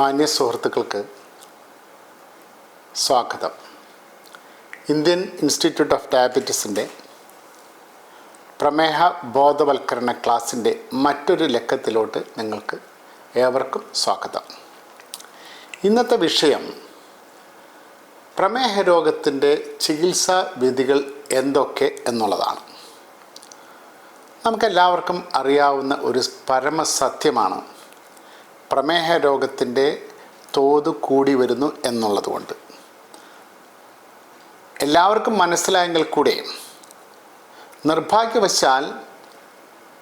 മാന്യ സുഹൃത്തുക്കൾക്ക് സ്വാഗതം. ഇന്ത്യൻ ഇൻസ്റ്റിറ്റ്യൂട്ട് ഓഫ് ഡയബറ്റീസിന്റെ പ്രമേഹ ബോധവൽക്കരണ ക്ലാസ്സിന്റെ മറ്റൊരു ലക്കത്തിലോട്ട് നിങ്ങൾക്ക് ഏവർക്കും സ്വാഗതം. ഇന്നത്തെ വിഷയം പ്രമേഹ രോഗത്തിന്റെ ചികിത്സാ വിധികൾ എന്തൊക്കെ എന്നുള്ളതാണ്. നമുക്കെല്ലാവർക്കും അറിയാവുന്ന ഒരു പരമസത്യമാണ് പ്രമേഹ രോഗത്തിന്റെ തോത് കൂടി വരുന്നു എന്നുള്ളതുകൊണ്ട്. എല്ലാവർക്കും മനസ്സിലായെങ്കിൽ കൂടെ നിർഭാഗ്യവശാൽ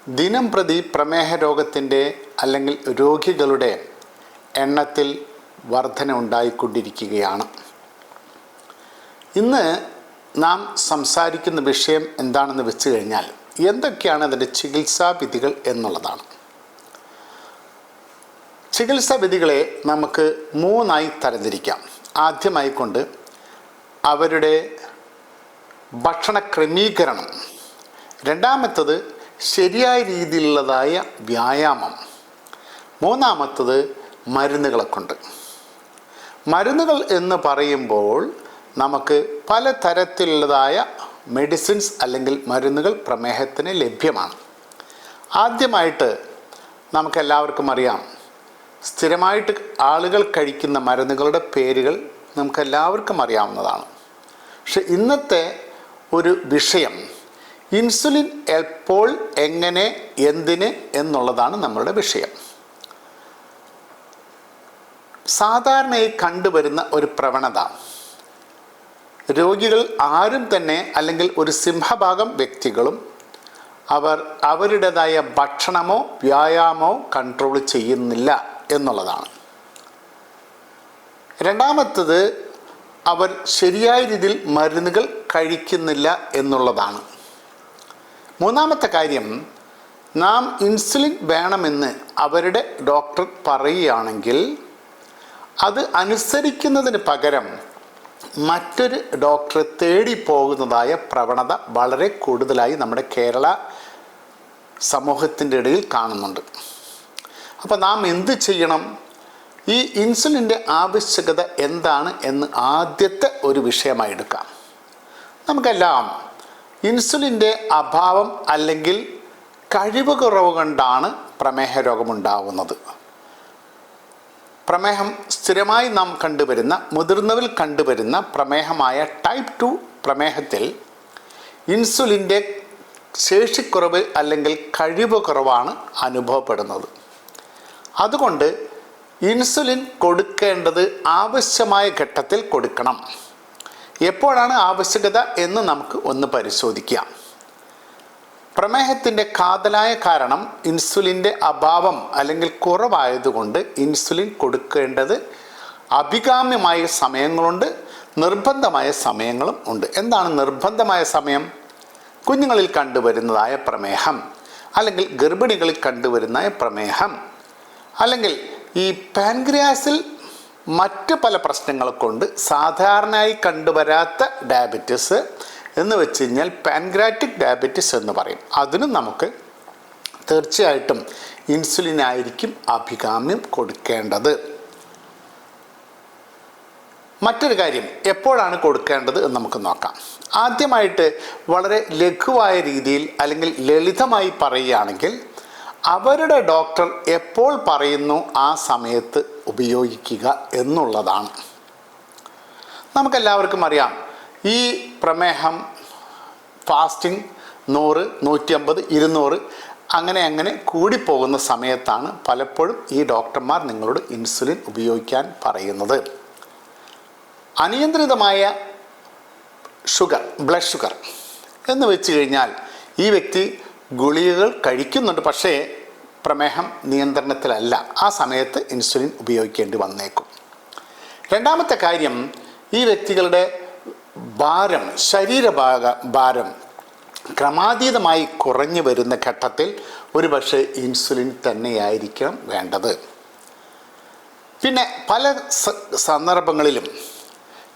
ദിനം പ്രതി പ്രമേഹ രോഗത്തിന്റെ അല്ലെങ്കിൽ രോഗികളുടെ എണ്ണത്തിൽ വർധന ഉണ്ടായിക്കൊണ്ടിരിക്കുകയാണ്. ഇന്ന് നാം സംസാരിക്കുന്ന വിഷയം എന്താണെന്ന് വെച്ച് കഴിഞ്ഞാൽ എന്തൊക്കെയാണ് അതിന്റെ ചികിത്സാ വിധികൾ എന്നുള്ളതാണ്. ചികിത്സാ വിധികളെ നമുക്ക് മൂന്നായി തരംതിരിക്കാം. ആദ്യമായി കൊണ്ട് അവരുടെ ഭക്ഷണ ക്രമീകരണം. രണ്ടാമത്തത് ശരിയായ രീതിയിലുള്ളതായ വ്യായാമം. മൂന്നാമത്തത് മരുന്നുകളെ കൊണ്ട്. മരുന്നുകൾ എന്ന് പറയുമ്പോൾ നമുക്ക് പല തരത്തിലുള്ളതായ മെഡിസിൻസ് അല്ലെങ്കിൽ മരുന്നുകൾ പ്രമേഹത്തിന് ലഭ്യമാണ്. ആദ്യമായിട്ട് നമുക്കെല്ലാവർക്കും അറിയാം സ്ഥിരമായിട്ട് ആളുകൾ കഴിക്കുന്ന മരുന്നുകളുടെ പേരുകൾ നമുക്കെല്ലാവർക്കും അറിയാവുന്നതാണ്. പക്ഷെ ഇന്നത്തെ ഒരു വിഷയം ഇൻസുലിൻ എപ്പോൾ എങ്ങനെ എന്തിന് എന്നുള്ളതാണ് നമ്മളുടെ വിഷയം. സാധാരണയായി കണ്ടുവരുന്ന ഒരു പ്രവണത രോഗികൾ ആരും തന്നെ അല്ലെങ്കിൽ ഒരു സിംഹഭാഗം വ്യക്തികളും അവർ അവരുടേതായ ഭക്ഷണമോ വ്യായാമമോ കൺട്രോൾ ചെയ്യുന്നില്ല എന്നുള്ളതാണ്. രണ്ടാമത്തത് അവർ ശരിയായ രീതിയിൽ മരുന്നുകൾ കഴിക്കുന്നില്ല എന്നുള്ളതാണ്. മൂന്നാമത്തെ കാര്യം നാം ഇൻസുലിൻ വേണമെന്ന് അവരുടെ ഡോക്ടർ പറയുകയാണെങ്കിൽ അത് അനുസരിക്കുന്നതിന് പകരം മറ്റൊരു ഡോക്ടറെ തേടി പോകുന്നതായ പ്രവണത വളരെ കൂടുതലായി നമ്മുടെ കേരള സമൂഹത്തിന്റെ ഇടയിൽ കാണുന്നുണ്ട്. അപ്പോൾ നാം എന്ത് ചെയ്യണം? ഈ ഇൻസുലിന്റെ ആവശ്യകത എന്താണ് എന്ന് ആദ്യത്തെ ഒരു വിഷയമായി എടുക്കാം. നമുക്കെല്ലാം ഇൻസുലിന്റെ അഭാവം അല്ലെങ്കിൽ കഴിവ് കുറവ് കൊണ്ടാണ് പ്രമേഹ രോഗമുണ്ടാവുന്നത്. പ്രമേഹം സ്ഥിരമായി നാം കണ്ടുവരുന്ന മുതിർന്നവരിൽ കണ്ടുവരുന്ന പ്രമേഹമായ ടൈപ്പ് ടു പ്രമേഹത്തിൽ ഇൻസുലിന്റെ ശേഷിക്കുറവ് അല്ലെങ്കിൽ കഴിവ് കുറവാണ് അനുഭവപ്പെടുന്നത്. അതുകൊണ്ട് ഇൻസുലിൻ കൊടുക്കേണ്ടത് ആവശ്യമായ ഘട്ടത്തിൽ കൊടുക്കണം. എപ്പോഴാണ് ആവശ്യകത എന്ന് നമുക്ക് ഒന്ന് പരിശോധിക്കാം. പ്രമേഹത്തിന്റെ കാതലായ കാരണം ഇൻസുലിന്റെ അഭാവം അല്ലെങ്കിൽ കുറവായതുകൊണ്ട് ഇൻസുലിൻ കൊടുക്കേണ്ടത് അഭികാമ്യമായ സമയങ്ങളുണ്ട് നിർബന്ധമായ സമയങ്ങളും ഉണ്ട്. എന്താണ് നിർബന്ധമായ സമയം? കുഞ്ഞുങ്ങളിൽ കണ്ടുവരുന്നതായ പ്രമേഹം അല്ലെങ്കിൽ ഗർഭിണികളിൽ കണ്ടുവരുന്ന പ്രമേഹം അല്ലെങ്കിൽ ഈ പാൻക്രിയാസിൽ മറ്റ് പല പ്രശ്നങ്ങൾ കൊണ്ട് സാധാരണയായി കണ്ടുവരാത്ത ഡയബറ്റിസ് എന്ന് വെച്ച് കഴിഞ്ഞാൽ പാൻഗ്രാറ്റിക് ഡയബറ്റിസ് എന്ന് പറയും. അതിനും നമുക്ക് തീർച്ചയായിട്ടും ഇൻസുലിൻ ആയിരിക്കും അഭികാമ്യം കൊടുക്കേണ്ടത്. മറ്റൊരു കാര്യം എപ്പോഴാണ് കൊടുക്കേണ്ടത് എന്ന് നമുക്ക് നോക്കാം. ആദ്യമായിട്ട് വളരെ ലഘുവായ രീതിയിൽ അല്ലെങ്കിൽ ലളിതമായി പറയുകയാണെങ്കിൽ അവരുടെ ഡോക്ടർ എപ്പോൾ പറയുന്നു ആ സമയത്ത് ഉപയോഗിക്കുക എന്നുള്ളതാണ്. നമുക്കെല്ലാവർക്കും അറിയാം ഈ പ്രമേഹം ഫാസ്റ്റിംഗ് നൂറ് നൂറ്റിയമ്പത് ഇരുന്നൂറ് അങ്ങനെ അങ്ങനെ കൂടിപ്പോകുന്ന സമയത്താണ് പലപ്പോഴും ഈ ഡോക്ടർമാർ നിങ്ങളോട് ഇൻസുലിൻ ഉപയോഗിക്കാൻ പറയുന്നത്. അനിയന്ത്രിതമായ ഷുഗർ ബ്ലഡ് ഷുഗർ എന്ന് വെച്ച് കഴിഞ്ഞാൽ ഈ വ്യക്തി ഗുളികകൾ കഴിക്കുന്നുണ്ട് പക്ഷേ പ്രമേഹം നിയന്ത്രണത്തിലല്ല. ആ സമയത്ത് ഇൻസുലിൻ ഉപയോഗിക്കേണ്ടി വന്നേക്കും. രണ്ടാമത്തെ കാര്യം ഈ വ്യക്തികളുടെ ഭാരം ശരീരഭാഗ ഭാരം ക്രമാതീതമായി കുറഞ്ഞു വരുന്ന ഘട്ടത്തിൽ ഒരുപക്ഷെ ഇൻസുലിൻ തന്നെയായിരിക്കണം വേണ്ടത്. പിന്നെ പല സന്ദർഭങ്ങളിലും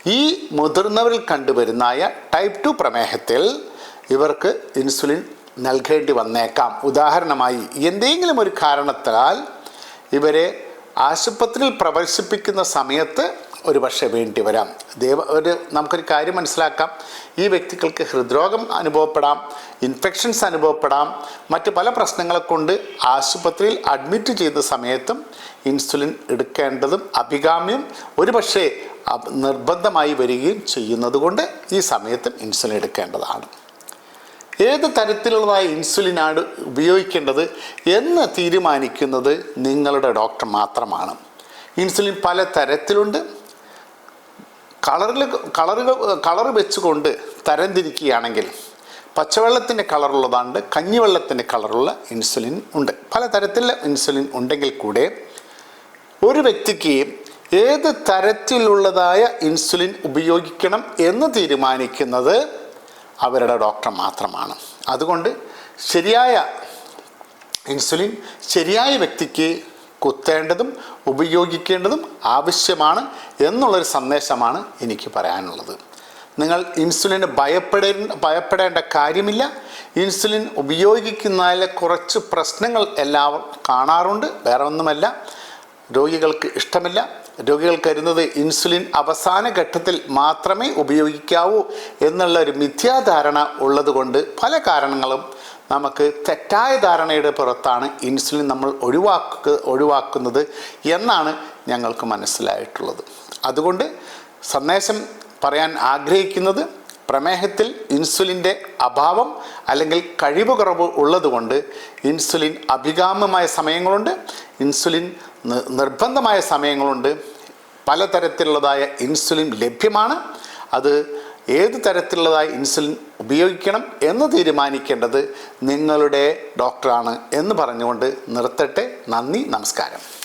ഈ മുതിർന്നവരിൽ കണ്ടുവരുന്നായ ടൈപ്പ് ടു പ്രമേഹത്തിൽ ഇവർക്ക് ഇൻസുലിൻ നൽകേണ്ടി വന്നേക്കാം. ഉദാഹരണമായി എന്തെങ്കിലും ഒരു കാരണത്താൽ ഇവരെ ആശുപത്രിയിൽ പ്രവേശിപ്പിക്കുന്ന സമയത്ത് ഒരു പക്ഷേ വേണ്ടി വരാം. ദൈവ ഒരു നമുക്കൊരു കാര്യം മനസ്സിലാക്കാം. ഈ വ്യക്തികൾക്ക് ഹൃദ്രോഗം അനുഭവപ്പെടാം ഇൻഫെക്ഷൻസ് അനുഭവപ്പെടാം മറ്റ് പല പ്രശ്നങ്ങളെ കൊണ്ട് ആശുപത്രിയിൽ അഡ്മിറ്റ് ചെയ്ത സമയത്തും ഇൻസുലിൻ എടുക്കേണ്ടതും അഭികാമ്യം ഒരു പക്ഷേ നിർബന്ധമായി വരികയും ചെയ്യുന്നത് കൊണ്ട് ഈ സമയത്തും ഇൻസുലിൻ എടുക്കേണ്ടതാണ്. ഏത് തരത്തിലുള്ളതായ ഇൻസുലിനാണ് ഉപയോഗിക്കേണ്ടത് എന്ന് തീരുമാനിക്കുന്നത് നിങ്ങളുടെ ഡോക്ടർ മാത്രമാണ്. ഇൻസുലിൻ പല തരത്തിലുണ്ട്. കളറിൽ കളറുകൾ കളർ വെച്ചുകൊണ്ട് തരംതിരിക്കുകയാണെങ്കിൽ പച്ചവെള്ളത്തിന്റെ കളറുള്ളതാണ്ട് കഞ്ഞിവെള്ളത്തിന്റെ കളറുള്ള ഇൻസുലിൻ ഉണ്ട്. പല തരത്തിലുള്ള ഇൻസുലിൻ ഉണ്ടെങ്കിൽ കൂടെ ഒരു വ്യക്തിക്ക് ഏത് തരത്തിലുള്ളതായ ഇൻസുലിൻ ഉപയോഗിക്കണം എന്ന് തീരുമാനിക്കുന്നത് അവരുടെ ഡോക്ടർ മാത്രമാണ്. അതുകൊണ്ട് ശരിയായ ഇൻസുലിൻ ശരിയായ വ്യക്തിക്ക് കുത്തേണ്ടതും ഉപയോഗിക്കേണ്ടതും ആവശ്യമാണ് എന്നുള്ളൊരു സന്ദേശമാണ് എനിക്ക് പറയാനുള്ളത്. നിങ്ങൾ ഇൻസുലിന് ഭയപ്പെടേ ഭയപ്പെടേണ്ട കാര്യമില്ല. ഇൻസുലിൻ ഉപയോഗിക്കുന്നതിലെ കുറച്ച് പ്രശ്നങ്ങൾ എല്ലാവരും കാണാറുണ്ട്. വേറെ ഒന്നുമല്ല രോഗികൾക്ക് ഇഷ്ടമില്ല. രോഗികൾ കരുതുന്നത് ഇൻസുലിൻ അവസാന ഘട്ടത്തിൽ മാത്രമേ ഉപയോഗിക്കാവൂ എന്നുള്ള ഒരു മിഥ്യാധാരണ ഉള്ളതുകൊണ്ട് പല കാരണങ്ങളും നമുക്ക് തെറ്റായ ധാരണയുടെ പുറത്താണ് ഇൻസുലിൻ നമ്മൾ ഒഴിവാക്കുക ഒഴിവാക്കുന്നത് എന്നാണ് ഞങ്ങൾക്ക് മനസ്സിലായിട്ടുള്ളത്. അതുകൊണ്ട് സന്ദേശം പറയാൻ ആഗ്രഹിക്കുന്നത് പ്രമേഹത്തിൽ ഇൻസുലിന്റെ അഭാവം അല്ലെങ്കിൽ കഴിവ് കുറവ് ഉള്ളതുകൊണ്ട് ഇൻസുലിൻ അഭികാമ്യമായ സമയങ്ങളുണ്ട്. ഇൻസുലിൻ നിർബന്ധമായ സമയങ്ങളുണ്ട്. പലതരത്തിലുള്ളതായ ഇൻസുലിൻ ലഭ്യമാണ്. അത് ഏത് തരത്തിലുള്ളതായ ഇൻസുലിൻ ഉപയോഗിക്കണം എന്ന് തീരുമാനിക്കേണ്ടത് നിങ്ങളുടെ ഡോക്ടറാണ് എന്ന് പറഞ്ഞുകൊണ്ട് നിർത്തട്ടെ. നന്ദി നമസ്കാരം.